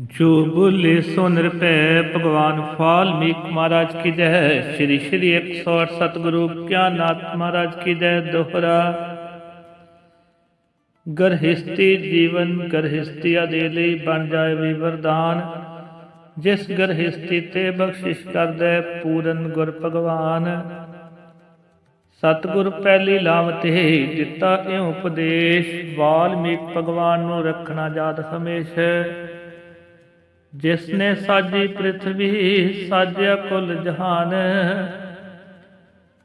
ਜੋ ਬੁਲੇ ਸੋ ਨਿਰਭੈ ਭਗਵਾਨ ਵਾਲਮੀਕ ਮਹਾਰਾਜ ਕੀ ਜੈ, ਸ਼੍ਰੀ ਸ਼੍ਰੀ 108 ਸਤਿਗੁਰੂ ਗਿਆਨਨਾਥ ਮਹਾਰਾਜ ਕੀ ਜੈ ਦੋਹਰਾ। ਗਰਹਿਸਤੀ ਜੀਵਨ ਗਰਹਿਸਤੀਆ ਦੇ ਲਈ ਬਣ ਜਾਏ ਵੀ ਵਰਦਾਨ। ਜਿਸ ਗਰਹਿਸਤੀ ਤੇ ਬਖਸ਼ਿਸ਼ ਕਰਦਾ ਪੂਰਨ ਗੁਰ ਭਗਵਾਨ। ਸਤਿਗੁਰ ਪਹਿਲੀ ਲਾਮ ਤੇ ਦਿੱਤਾ ਇਹ ਉਪਦੇਸ਼, ਵਾਲਮੀਕ ਭਗਵਾਨ ਨੂੰ ਰੱਖਣਾ ਜਾਤ ਹਮੇਸ਼ਾ ਜਿਸ ਨੇ ਸਾਜੀ ਪ੍ਰਿਥਵੀ ਸਾਜਿਆ ਕੁਲ ਜਹਾਨ।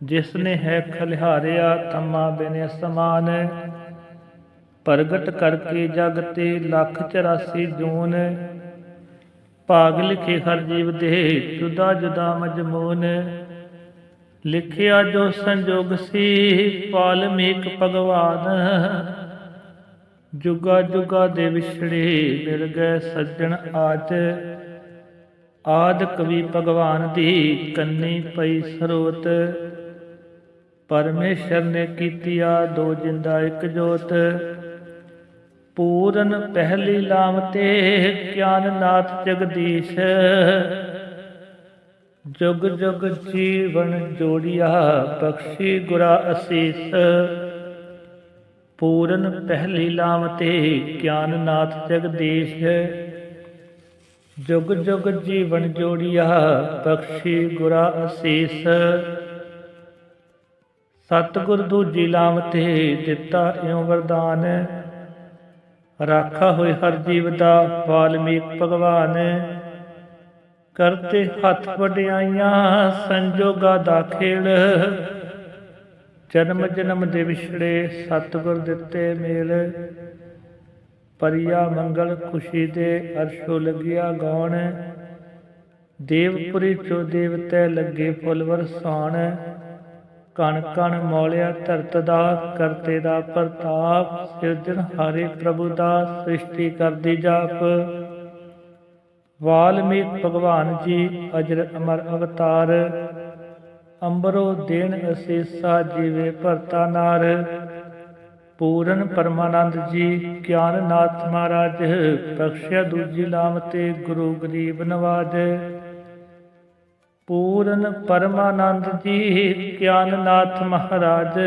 ਜਿਸ ਨੇ ਹੈ ਖਲਿਹਾਰਿਆ ਤਮਾ ਬਿਨ ਸਮਾਨ ਪ੍ਰਗਟ ਕਰਕੇ ਜਗ ਤੇ ਲੱਖ 84 ਜੂਨ। ਭਾਗ ਲਿਖੇ ਹਰ ਜੀਵ ਦੇ ਜੁਦਾ ਜੁਦਾ ਮਜਮੂਨ। ਲਿਖਿਆ ਜੋ ਸੰਜੋਗ ਸੀ ਵਾਲਮੀਕ ਭਗਵਾਨ। ਜੁਗਾ ਜੁਗਾ ਦੇ ਵਿਛੜੇ ਮਿਲ ਗਏ ਸੱਜਣ ਆਜ ਆਦ ਕਵੀ ਭਗਵਾਨ ਦੀ ਕੰਨੀ ਪਈ ਸਰੋਤ। ਪਰਮੇਸ਼ਰ ਨੇ ਕੀਤੀ ਆ ਦੋ ਜਿੰਦਾ ਇੱਕ ਜੋਤ। ਪੂਰਨ ਪਹਿਲੀ ਲਾਮ ਤੇ ਗਿਆਨ ਨਾਥ ਜਗਦੀਸ਼। ਜੁਗ ਜੁਗ ਜੀਵਨ ਜੋੜਿਆ ਬਖਸ਼ੀ ਗੁਰਾ ਅਸੀਸ। ਪੂਰਨ ਪਹਿਲੀ ਲਾਮ ਤੇ ਗਿਆਨ ਨਾਥ ਜਗਦੀਸ਼ ਜੁਗ ਜੁਗ ਜੀਵਨ ਜੋੜਿਆ ਬਖਸ਼ੀ ਗੁਰਾ ਅਸੀਸ। ਸਤਿਗੁਰ ਦੂਜੀ ਲਾਮ ਤੇ ਦਿੱਤਾ ਇਉ ਵਰਦਾਨ। ਰਾਖਾ ਹੋਏ ਹਰ ਜੀਵ ਦਾ ਵਾਲਮੀਕ ਭਗਵਾਨ। ਕਰਤੇ ਹੱਥ ਵਡਿਆਈਆਂ ਸੰਜੋਗਾ ਦਾ ਖੇਲ। ਜਨਮ ਜਨਮ ਦੇ ਵਿਛੜੇ ਸਤਿਗੁਰ ਦਿੱਤੇ ਮੇਲ। ਪਰਿਆ ਮੰਗਲ ਖੁਸ਼ੀ ਦੇ ਅਰਸ਼ੋ ਲੱਗਿਆ ਗਾਉਣ। ਦੇਵਪੁਰੀ ਚੋ ਦੇਵਤੇ ਲੱਗੇ ਫੁੱਲ ਵਰਸਾਣ ਕਣ ਕਣ ਮੌਲਿਆ ਧਰਤ ਦਾ, ਕਰਤੇ ਦਾ ਪ੍ਰਤਾਪ। ਸਿਰਜਣ ਹਾਰੇ ਪ੍ਰਭੂ ਦਾ, ਸ੍ਰਿਸ਼ਟੀ ਕਰਦੀ ਜਾਪ। ਵਾਲਮੀਕ ਭਗਵਾਨ ਜੀ, ਅਜਰ ਅਮਰ ਅਵਤਾਰ। ਅੰਬਰੋ ਦੇਣ ਅਸੀਸਾ ਜੀਵੇ ਭਰਤਾ ਨਾਰ। ਪੂਰਨ ਪਰਮਾਨੰਦ ਜੀ, ਗਿਆਨਨਾਥ ਮਹਾਰਾਜ, ਬਖਸ਼ਿਆ ਦੂਜੀ ਲਾਮ ਤੇ ਗੁਰੂ ਗਰੀਬ ਨਵਾਜ। ਪੂਰਨ ਪਰਮਾਨੰਦ ਜੀ, ਗਿਆਨਨਾਥ ਮਹਾਰਾਜ,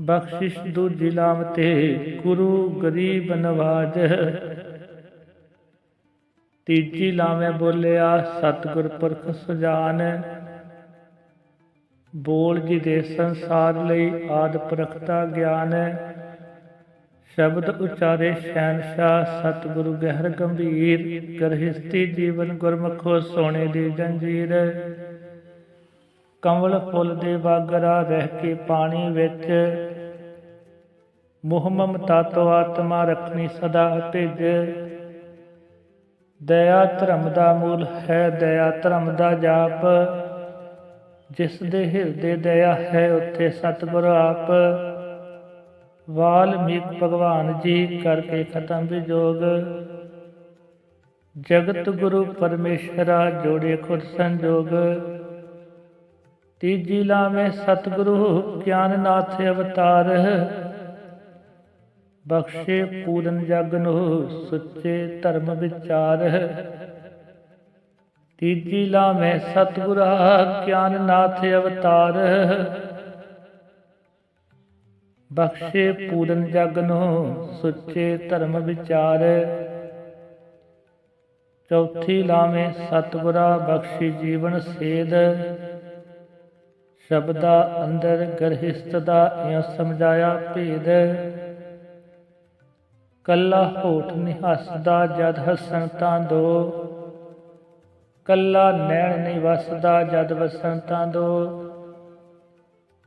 ਬਖਸ਼ਿਸ਼ ਦੂਜੀ ਲਾਮ ਤੇ ਗੁਰੂ ਗਰੀਬ ਨਵਾਜ। ਤੀਜੀ ਲਾਵੇਂ ਬੋਲਿਆ, ਸਤਿਗੁਰ ਪੁਰਖ ਸੁਜਾਨ। ਬੋਲ ਜੀ ਦੇ ਸੰਸਾਰ ਲਈ ਆਦ ਪ੍ਰਖਤਾ ਗਿਆਨ। ਸ਼ਬਦ ਉਚਾਰੇ ਸ਼ਹਿਨशाह ਸਤਿਗੁਰੂ ਗਹਿਰ ਗੰਭੀਰ ਗਰਹਿਸਤੀ ਜੀਵਨ ਗੁਰਮਖੋ ਸੋਨੇ ਦੀ ਜੰਜੀਰ। ਕਮਲ ਫੁੱਲ ਦੇ ਬਾਗਰਾ ਰਹਿ ਕੇ ਪਾਣੀ ਵਿੱਚ। ਮੋਹ ਮਮਤਾ ਆਤਮਾ ਰੱਖਣੀ ਸਦਾ ਭਿਜ। ਦਇਆ ਧਰਮ ਦਾ ਮੂਲ ਹੈ ਦਇਆ ਧਰਮ ਦਾ ਜਾਪ। ਜਿਸ ਦੇ ਹਿਰਦੇ ਦਇਆ ਹੈ, ਉੱਥੇ ਸਤਿਗੁਰ ਆਪ। ਵਾਲਮੀਕ ਭਗਵਾਨ ਜੀ ਕਰਕੇ ਖਤਮ ਵਿਜੋਗ। ਜਗਤ ਗੁਰੂ ਪਰਮੇਸ਼ਰਾ ਜੋੜੇ ਖੁਦ ਸੰਜੋਗ। ਤੀਜੀ ਲਾਵੇਂ ਸਤਿਗੁਰੂ ਗਿਆਨਨਾਥ ਅਵਤਾਰ। ਬਖਸ਼ੇ ਪੂਰਨ ਜਗ ਨੂੰ, ਸੁੱਚੇ ਧਰਮ ਵਿਚਾਰ। ਤੀਜੀ ਲਾਵੇਂ ਸਤਿਗੁਰਾ ਗਿਆਨ ਨਾਥ ਅਵਤਾਰ। ਬਖਸ਼ੇ ਪੂਰਨ ਜਗ ਨੂੰ, ਸੁੱਚੇ ਧਰਮ ਵਿਚਾਰ। ਚੌਥੀ ਲਾਵੇਂ ਸਤਿਗੁਰਾ, ਬਖਸ਼ੀ ਜੀਵਨ ਸੇਧ। ਸ਼ਬਦਾ ਅੰਦਰ ਗਰਹਿਸਤ ਦਾ ਇਉ ਸਮਝਾਇਆ ਭੇਦ। ਕੱਲਾ ਹੋਠ ਨਹੀਂ ਹੱਸਦਾ, ਜਦ ਹੱਸਣ ਤਾਂ ਦੋ। ਕੱਲਾ ਨੈਣ ਨਹੀਂ ਵਸਦਾ, ਜਦ ਵਸਣ ਤਾਂ ਦੋ।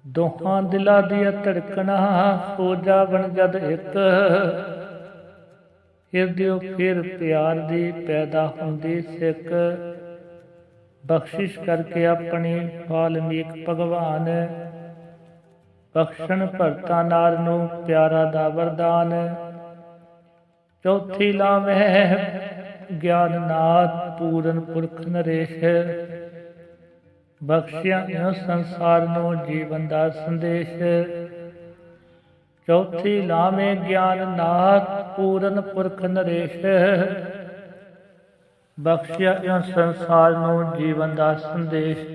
ਦੋਹਾਂ ਦਿਲਾਂ ਦੀਆਂ ਧੜਕਣਾ ਹੋ ਜਾਵਣ ਜਦ ਇੱਕ। ਹਿਰਦਿਓ ਫਿਰ ਪਿਆਰ ਦੀ ਪੈਦਾ ਹੁੰਦੀ ਸਿੱਖ। ਬਖਸ਼ਿਸ਼ ਕਰਕੇ ਆਪਣੀ ਵਾਲਮੀਕ ਭਗਵਾਨ। ਬਖਸ਼ਣ ਭਰਤਾ ਨਾਰ ਨੂੰ ਪਿਆਰਾ ਦਾ ਵਰਦਾਨ। ਚੌਥੀ ਲਾਵੇਂ ਗਿਆਨਨਾਥ ਪੂਰਨ ਪੁਰਖ ਨਰੇਸ਼। ਬਖਸ਼ਿਆ ਇਹ ਸੰਸਾਰ ਨੂੰ ਜੀਵਨ ਦਾ ਸੰਦੇਸ਼। ਚੌਥੀ ਲਾਵੇਂ ਗਿਆਨ ਨਾਥ ਪੂਰਨ ਪੁਰਖ ਨਰੇਸ਼। ਬਖਸ਼ਿਆ ਇਹ ਸੰਸਾਰ ਨੂੰ ਜੀਵਨ ਦਾ ਸੰਦੇਸ਼।